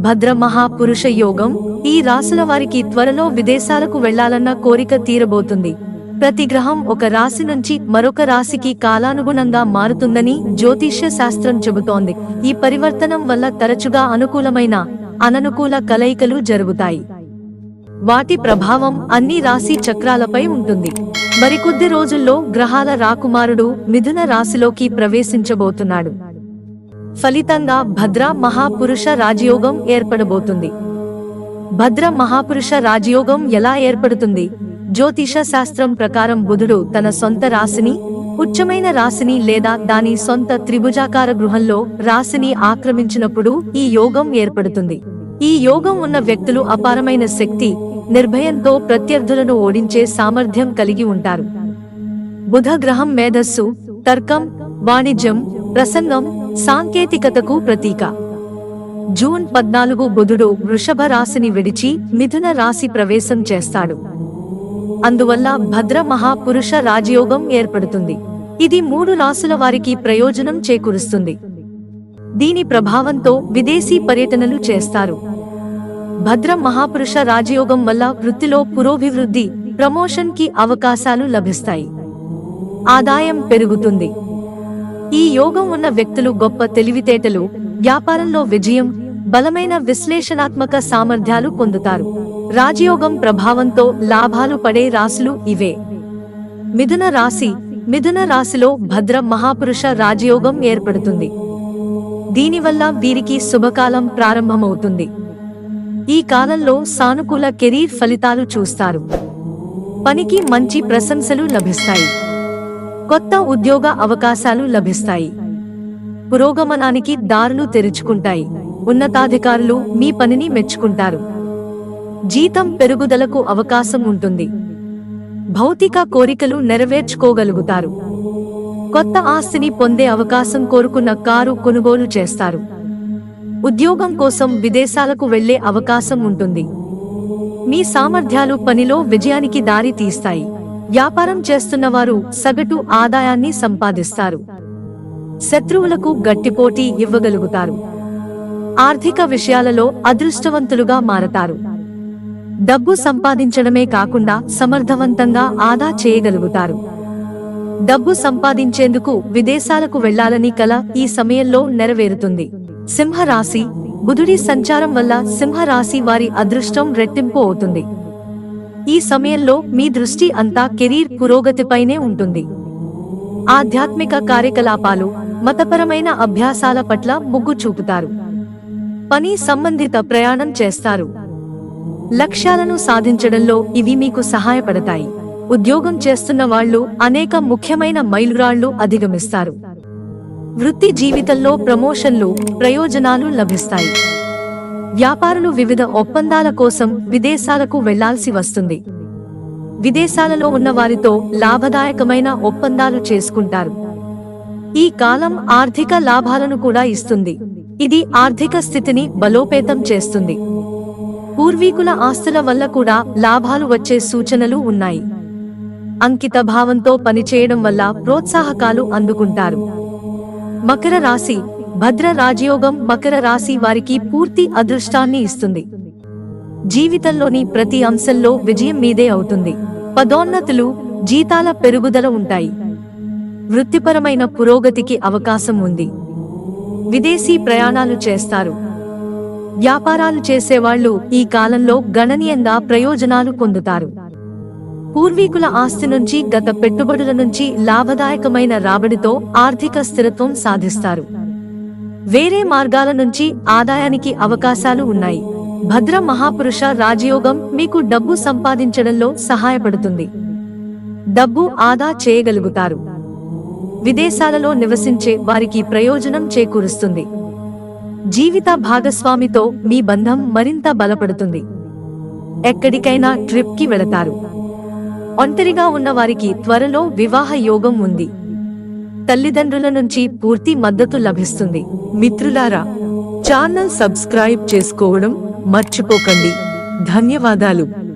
భద్ర మహాపురుష యోగం ఈ రాసుల వారికి త్వరలో విదేశాలకు వెళ్ళాలన్న కోరిక తీరబోతుంది. ప్రతి గ్రహం ఒక రాశి నుంచి మరొక రాశికి కాలానుగుణంగా మారుతుందని జ్యోతిష్య శాస్త్రం చెబుతోంది. ఈ పరివర్తనం వల్ల తరచుగా అనుకూలమైన అననుకూల కలయికలు జరుగుతాయి. వాటి ప్రభావం అన్ని రాశి చక్రాలపై ఉంటుంది. మరికొద్ది రోజుల్లో గ్రహాల రాకుమారుడు మిథున రాశిలోకి ప్రవేశించబోతున్నాడు. ఫలితంగా భద్ర మహాపురుష రాజయోగం ఏర్పడబోతుంది. భద్ర మహాపురుష రాజయోగం ఎలా ఏర్పడుతుంది? జ్యోతిష శాస్త్రం ప్రకారం బుధుడు తన సొంత రాశిని ఉచ్చమైన రాశిని లేదా దాని సొంత త్రిభుజాకార గృహంలో రాశిని ఆక్రమించినప్పుడు ఈ యోగం ఏర్పడుతుంది. ఈ యోగం ఉన్న వ్యక్తులు అపారమైన శక్తి నిర్భయంతో ప్రత్యర్థులను ఓడించే సామర్థ్యం కలిగి ఉంటారు. బుధ గ్రహం మేధస్సు తర్కం వాణిజ్యం ప్రసంగం సాంకేతికతకు ప్రతీక. జూన్ పద్నాలుగు బుధుడు వృషభ రాశిని విడిచి మిథున రాశి ప్రవేశం చేస్తాడు. అందువల్ల భద్ర మహాపురుష రాజయోగం ఏర్పడుతుంది. ఇది మూడు రాసుల వారికి ప్రయోజనం చేకూరుస్తుంది. దీని ప్రభావంతో విదేశీ పర్యటనలు చేస్తారు. భద్ర మహాపురుష రాజయోగం వల్ల వృత్తిలో పురోభివృద్ధి ప్రమోషన్కి అవకాశాలు లభిస్తాయి. ఆదాయం పెరుగుతుంది. ఈ యోగం ఉన్న వ్యక్తులు గొప్ప తెలివితేటలు వ్యాపారంలో విజయం బలమైన విశ్లేషణాత్మక సామర్థ్యాలు పొందుతారు. రాజయోగం ప్రభావంతో లాభాలు పడే రాశులు ఇవే. మిథున రాశి మిథున రాశిలో భద్ర మహాపురుష రాజయోగం ఏర్పడుతుంది. దీనివల్ల వీరికి శుభకాలం ప్రారంభమవుతుంది. ఈ కాలంలో సానుకూల కెరీర్ ఫలితాలు చూస్తారు. పనికి మంచి ప్రశంసలు లభిస్తాయి. కొత్త ఉద్యోగ అవకాశాలు లభిస్తాయి. పురోగమనానికి దారులు తెరుచుకుంటాయి. ఉన్నతాధికారులు మీ పనిని మెచ్చుకుంటారు. జీతం పెరుగుదలకు అవకాశం ఉంటుంది. భౌతిక కోరికలు నెరవేర్చుకోగలుగుతారు. కొత్త ఆస్తిని పొందే అవకాశం కోరుకున్న కారు కొనుగోలు చేస్తారు. ఉద్యోగం కోసం విదేశాలకు వెళ్ళే అవకాశం ఉంటుంది. మీ సామర్థ్యాలు పనిలో విజయానికి దారి తీస్తాయి వ్యాపారం చేస్తున్నవారు సగటు ఆదాయాన్ని సంపాదిస్తారు. శత్రువులకు గట్టిపోటీ ఇవ్వగలుగుతారు. ఆర్థిక విషయాలలో అదృష్టవంతులుగా మారతారు. డబ్బు సంపాదించడమే కాకుండా సమర్థవంతంగా ఆదా చేయగలుగుతారు. డబ్బు సంపాదించేందుకు విదేశాలకు వెళ్ళాలని కల ఈ సమయంలో నెరవేరుతుంది. సింహరాశి బుధుడి సంచారం వల్ల సింహరాశి వారి అదృష్టం రెట్టింపు అవుతుంది. ఈ సమయంలో మీ దృష్టి అంతా కెరీర్ పురోగతిపైనే ఉంటుంది. ఆధ్యాత్మిక కార్యకలాపాలు మతపరమైన అభ్యాసాల పట్ల మొగ్గు చూపుతారు. పని సంబంధిత ప్రయాణం చేస్తారు. లక్ష్యాలను సాధించడంలో ఇవి మీకు సహాయపడతాయి. ఉద్యోగం చేస్తున్న వాళ్ళు అనేక ముఖ్యమైన మైలురాళ్ళు అధిగమిస్తారు. వృత్తి జీవితంలో ప్రమోషన్లు ప్రయోజనాలు లభిస్తాయి. వ్యాపారులు వివిధ ఒప్పందాల కోసం విదేశాలకు వెళ్ళాల్సి వస్తుంది. విదేశాలలో ఉన్న వారితో లాభదాయకమైన ఒప్పందాలు చేసుకుంటారు. ఈ కాలం ఆర్థిక లాభాలను కూడా ఇస్తుంది. ఇది ఆర్థిక స్థితిని బలోపేతం చేస్తుంది. పూర్వీకుల ఆస్తుల వల్ల కూడా లాభాలు వచ్చే సూచనలు ఉన్నాయి. అంకిత భావంతో పనిచేయడం వల్ల ప్రోత్సాహకాలు అందుకుంటారు. మకర రాశి భద్ర రాజయోగం మకర రాశి వారికి పూర్తి అదృష్టాన్ని ఇస్తుంది. జీవితంలోని ప్రతి అంశంలో విజయం మీదే అవుతుంది. పదోన్నతులు జీతాల పెరుగుదల ఉంటాయి. వృత్తిపరమైన పురోగతికి అవకాశం ఉంది. విదేశీ ప్రయాణాలు చేస్తారు. వ్యాపారాలు చేసేవాళ్ళు ఈ కాలంలో గణనీయంగా ప్రయోజనాలు పొందుతారు. పూర్వీకుల ఆస్తి నుంచి గత పెట్టుబడుల నుంచి లాభదాయకమైన రాబడితో ఆర్థిక స్థిరత్వం సాధిస్తారు. వేరే మార్గాల నుంచి ఆదాయానికి అవకాశాలు ఉన్నాయి. భద్ర మహాపురుష రాజయోగం మీకు డబ్బు సంపాదించడంలో సహాయపడుతుంది. డబ్బు ఆదా చేయగలుగుతారు. విదేశాలలో నివసించే వారికి ప్రయోజనం చేకూరుస్తుంది. జీవిత భాగస్వామితో మీ బంధం మరింత బలపడుతుంది. ఎక్కడికైనా ట్రిప్కి వెళతారు. ఒంటరిగా ఉన్న వారికి త్వరలో వివాహ యోగం ఉంది. తల్లిదండ్రుల నుంచి పూర్తి మద్దతు లభిస్తుంది. మిత్రులారా ఛానల్ సబ్స్క్రైబ్ చేసుకోవడం మర్చిపోకండి. ధన్యవాదాలు.